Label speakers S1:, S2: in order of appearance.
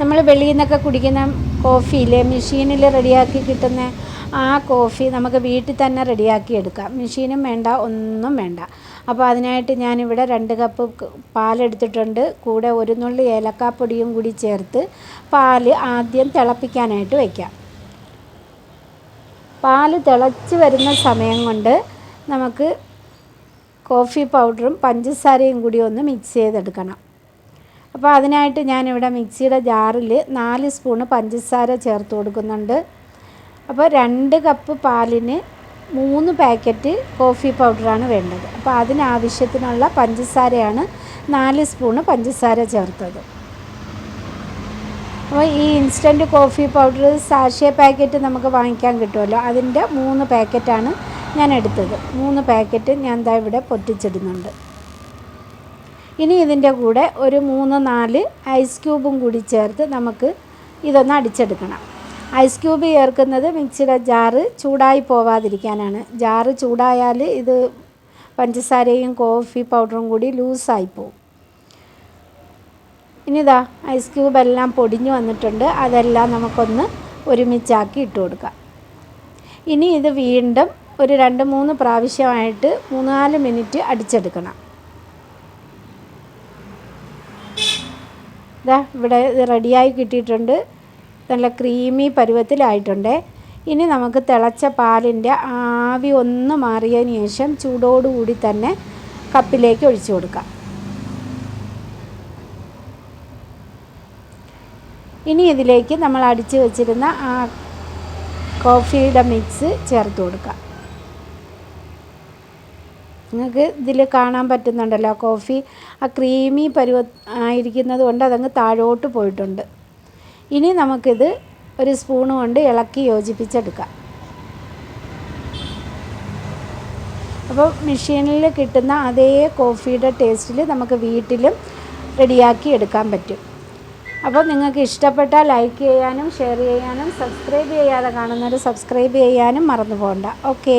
S1: നമ്മൾ വെളിയിൽ നിന്നൊക്കെ കുടിക്കുന്ന കോഫിയിൽ മെഷീനിൽ റെഡിയാക്കി കിട്ടുന്ന ആ കോഫി നമുക്ക് വീട്ടിൽ തന്നെ റെഡിയാക്കി എടുക്കാം. മെഷീനും വേണ്ട ഒന്നും വേണ്ട. അപ്പോൾ അതിനായിട്ട് ഞാനിവിടെ രണ്ട് കപ്പ് പാലെടുത്തിട്ടുണ്ട്. കൂടെ ഒരു നുള്ളി ഏലക്കാപ്പൊടിയും കൂടി ചേർത്ത് പാൽ ആദ്യം തിളപ്പിക്കാനായിട്ട് വയ്ക്കാം. പാൽ തിളച്ച് വരുന്ന സമയം കൊണ്ട് നമുക്ക് കോഫി പൗഡറും പഞ്ചസാരയും കൂടി ഒന്ന് മിക്സ് ചെയ്തെടുക്കണം. അപ്പോൾ അതിനായിട്ട് ഞാനിവിടെ മിക്സിയുടെ ജാറിൽ നാല് സ്പൂണ് പഞ്ചസാര ചേർത്ത് കൊടുക്കുന്നുണ്ട്. അപ്പോൾ രണ്ട് കപ്പ് പാലിന് മൂന്ന് പാക്കറ്റ് കോഫി പൗഡറാണ് വേണ്ടത്. അപ്പോൾ അതിനാവശ്യത്തിനുള്ള പഞ്ചസാരയാണ് നാല് സ്പൂണ് പഞ്ചസാര ചേർത്തത്. അപ്പോൾ ഈ instant coffee powder sachet packet നമുക്ക് വാങ്ങിക്കാൻ കിട്ടുമല്ലോ. അതിന്റെ മൂന്ന് പാക്കറ്റാണ് ഞാൻ എടുത്തത്. മൂന്ന് പാക്കറ്റ് ഞാൻ ദാ ഇവിടെ പൊട്ടിച്ചിടുന്നുണ്ട്. ഇനി ഇതിന്റെ കൂടെ ഒരു മൂന്ന് നാല് ഐസ് ക്യൂബും കൂടി ചേർത്ത് നമുക്ക് ഇതൊന്ന് അടിച്ചെടുക്കണം. ഐസ് ക്യൂബ് ചേർക്കുന്നത് മിക്സിയുടെ ജാറ് ചൂടായി പോവാതിരിക്കാനാണ്. ജാറ് ചൂടായാൽ ഇത് പഞ്ചസാരയും കോഫി പൗഡറും കൂടി ലൂസായി പോവും. ഇനിതാ ഐസ് ക്യൂബ് എല്ലാം പൊടിഞ്ഞു വന്നിട്ടുണ്ട്. അതെല്ലാം നമുക്കൊന്ന് ഒരുമിച്ചാക്കി ഇട്ട് കൊടുക്കാം. ഇനി ഇത് വീണ്ടും ഒരു രണ്ട് മൂന്ന് പ്രാവശ്യമായിട്ട് മൂന്നാൽ മിനിറ്റ് അടിച്ചെടുക്കണം. ഇതാ ഇവിടെ റെഡിയായി കിട്ടിയിട്ടുണ്ട്. നല്ല ക്രീമി പരുവത്തിലായിട്ടുണ്ട്. ഇനി നമുക്ക് തിളച്ച പാലിന്റെ ആവി ഒന്ന് മാറിയതിന് ശേഷം ചൂടോടുകൂടി തന്നെ കപ്പിലേക്ക് ഒഴിച്ചു കൊടുക്കാം. ഇനി ഇതിലേക്ക് നമ്മൾ അടിച്ചു വച്ചിരുന്ന ആ കോഫിയുടെ മിക്സ് ചേർത്ത് കൊടുക്കാം. നിങ്ങൾക്ക് ഇതിൽ കാണാൻ പറ്റുന്നുണ്ടല്ലോ കോഫി ആ ക്രീമി പരുവ ആയിരിക്കുന്നത് കൊണ്ട് അതങ്ങ് താഴോട്ട് പോയിട്ടുണ്ട്. ഇനി നമുക്കിത് ഒരു സ്പൂൺ കൊണ്ട് ഇളക്കി യോജിപ്പിച്ചെടുക്കാം. അപ്പോൾ മെഷീനിൽ കിട്ടുന്ന അതേ കോഫിയുടെ ടേസ്റ്റിൽ നമുക്ക് വീട്ടിലും റെഡിയാക്കി എടുക്കാൻ പറ്റും. അപ്പോൾ നിങ്ങൾക്ക് ഇഷ്ടപ്പെട്ടാൽ ലൈക്ക് ചെയ്യാനും ഷെയർ ചെയ്യാനും സബ്സ്ക്രൈബ് ചെയ്യാതെ കാണുന്നവർ സബ്സ്ക്രൈബ് ചെയ്യാനും മറന്നു പോകണ്ട. ഓക്കെ